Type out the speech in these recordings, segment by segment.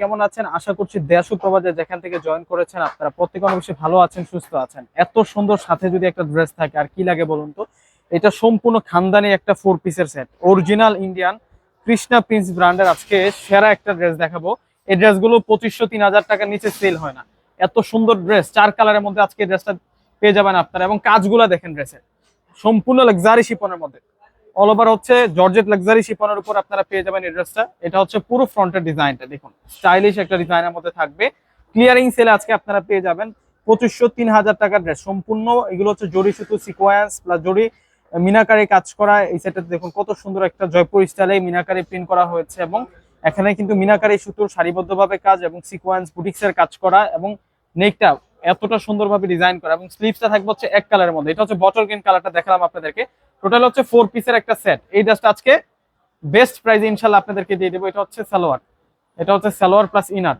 কেমন আছেন? আশা করছি দেশ প্রবাদে যেখান থেকে জয়েন করেছেন, আপনারা প্রত্যেকে অনেক বেশি ভালো আছেন, সুস্থ আছেন। এত সুন্দর সাথে যদি একটা ড্রেস থাকে, আর কি লাগে বলুন তো? এটা সম্পূর্ণ খানদানি একটা ফোর পিসের set original Indian Krishna prince ব্র্যান্ডের আজকে সেরা একটা ড্রেস দেখাবো। এই ড্রেসগুলো পঁচিশশো, তিন হাজার টাকার নিচে সেল হয় না। এত সুন্দর ড্রেস চার কালারের মধ্যে আজকে ড্রেসটা পেয়ে যাবেন আপনারা। এবং কাজগুলা দেখেন ড্রেসের সম্পূর্ণ লাক্সারি শিপনের মধ্যে। অল ওভার হচ্ছে জর্জেট লাক্সারি শিপনের উপর আপনারা পেয়ে যাবেন এই ড্রেসটা এটা হচ্ছে পুরো ফ্রন্টের ডিজাইনটা দেখুন। স্টাইলিশ একটা ডিজাইনের মধ্যে থাকবে। ক্লিয়ারিং সেলে আজকে আপনারা পেয়ে যাবেন পঁচিশশো তিন হাজার টাকার ড্রেস সম্পূর্ণ এগুলো হচ্ছে জরি সুতো সিকোয়েন্স প্লাস জরি মিনাকারে কাজ করা। এই সেটটা দেখুন কত সুন্দর একটা জয়পুর স্টাইলে মিনাকারে প্রিন্ট করা হয়েছে এবং এখানে কিন্তু মিনাকারি সুতোর সারিবদ্ধভাবে কাজ এবং সিকোয়েন্স বুটিক্সের কাজ করা এবং নেকটা এতটা সুন্দরভাবে ডিজাইন করা এবং স্লিভসটা থাকবে হচ্ছে এক কালারের মধ্যে। এটা হচ্ছে বটল গ্রিন কালারটা দেখালাম আপনাদেরকে। টোটাল হচ্ছে ফোর পিসের একটা সেট এই ড্রেসটা আজকে বেস্ট প্রাইজে ইনশাল্লাহ আপনাদেরকে দিয়ে দেবো। এটা হচ্ছে সালোয়ার। এটা হচ্ছে সালোয়ার প্লাস ইনার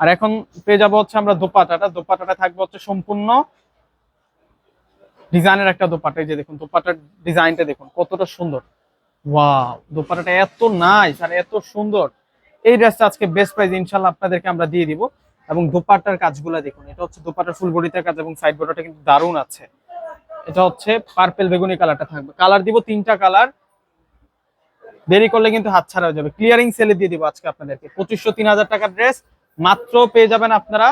আর এখন পেয়ে যাব হচ্ছে আমরা দোপাটাটা দোপাটাটা থাকবে হচ্ছে সম্পূর্ণ ডিজাইনের একটা দোপাটা এই যে দেখুন দোপাটার ডিজাইনটা দেখুন, কতটা সুন্দর। ওয়াও দোপাটাটা এত নাইস আর এত সুন্দর। এই ড্রেসটা আজকে বেস্ট প্রাইজ ইনশাল্লাহ আপনাদেরকে আমরা দিয়ে দিব। এবং দোপাট্টার কাজগুলো দেখুন, এটা হচ্ছে দোপাট্টার ফুল বডিতে কাজ এবং সাইড বর্ডারটা কিন্তু দারুণ আছে। এটা হচ্ছে পার্পেল বেগুনি কালারটা থাকবে। কালার দিব তিনটা কালার দেরি করলে কিন্তু হাত ছাড়া হয়ে যাবে। ক্লিয়ারিং সেলে দিয়ে দিব আজকে আপনাদেরকে। পঁচিশশো তিন হাজার টাকার ড্রেস মাত্র পেয়ে যাবেন আপনারা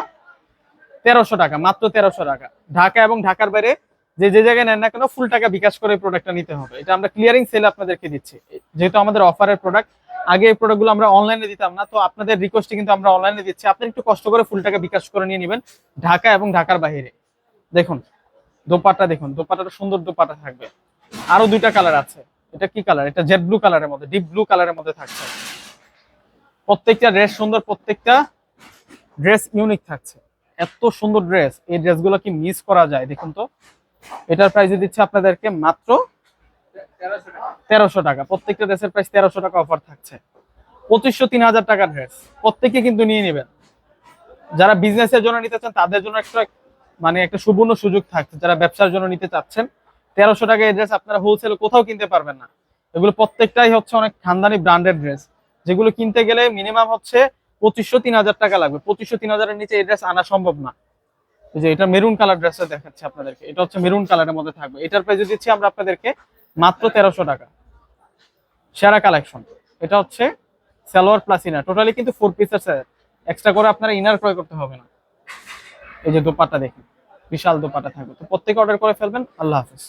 তেরোশো টাকা, মাত্র তেরোশো টাকা। ঢাকা এবং ঢাকার বাইরে যে যে জায়গায় নেন না কেন ফুল টাকা বিকাশ করে প্রোডাক্টটা নিতে হবে। এটা আমরা ক্লিয়ারিং সেলে আপনাদেরকে দিচ্ছি। যেহেতু আমাদের অফারের প্রোডাক্ট আগে এই প্রোডাক্টগুলো আমরা অনলাইনে দিতাম না, তো আপনাদের রিকোয়েস্টে কিন্তু আমরা অনলাইনে দিচ্ছি। আপনি একটু কষ্ট করে ফুল টাকা বিকাশ করে নিয়ে নেবেন ঢাকা এবং ঢাকার বাইরে। দেখুন দোপাটা দেখুন, দোপাট্টাটা সুন্দর দোপাটা থাকবে। আরও দুইটা কালার আছে। এটা কি কালার এটা জেড ব্লু কালারের মধ্যে ডিপ ব্লু কালারের মধ্যে থাকছে। প্রত্যেকটা ড্রেস সুন্দর, প্রত্যেকটা ড্রেস ইউনিক থাকছে। এত সুন্দর ড্রেস এই ড্রেসগুলো কি মিস করা যায়? দেখুন তো। এটার প্রাইস দিচ্ছে আপনাদেরকে মাত্র তেরোশো টাকা। প্রত্যেকটা ড্রেসের প্রাইস তেরোশো টাকা অফার থাকছে। পঁচিশশো, তিন হাজার টাকার ড্রেস প্রত্যেকে কিন্তু নিয়ে নেবেন। যারা বিজনেসের জন্য নিতে চান, তাদের জন্য একটা মানে একটা সুবর্ণ সুযোগ থাকছে। যারা ব্যবসার জন্য নিতে চাচ্ছেন, তেরোশো টাকা এই ড্রেস আপনারা হোলসেল কোথাও কিনতে পারবেন না। এগুলো প্রত্যেকটাই হচ্ছে অনেক খানদানি ব্র্যান্ডেড ড্রেস যেগুলো কিনতে গেলে মিনিমাম হচ্ছে পঁচিশশো, তিন হাজার টাকা লাগবে। পঁচিশশো, তিন হাজারের নিচে এই ড্রেস আনা সম্ভব না। যে এটা মেরুন কালার ড্রেসটা দেখাচ্ছে আপনাদেরকে। এটা হচ্ছে মেরুন কালারের মধ্যে থাকবে। এটার প্রাইস দিচ্ছি আমরা আপনাদেরকে মাত্র তেরোশো টাকা। সেরা কালেকশন এটা হচ্ছে সালোয়ার প্লাস ইনার টোটালি কিন্তু ফোর পিসের আছে এক্সট্রা করে আপনারা ইনার ক্রয় করতে হবে না। এই যে দোপাটা দেখুন, বিশাল দোপাটা থাকবে। তো প্রত্যেকে অর্ডার করে ফেলবেন। আল্লাহ হাফিজ।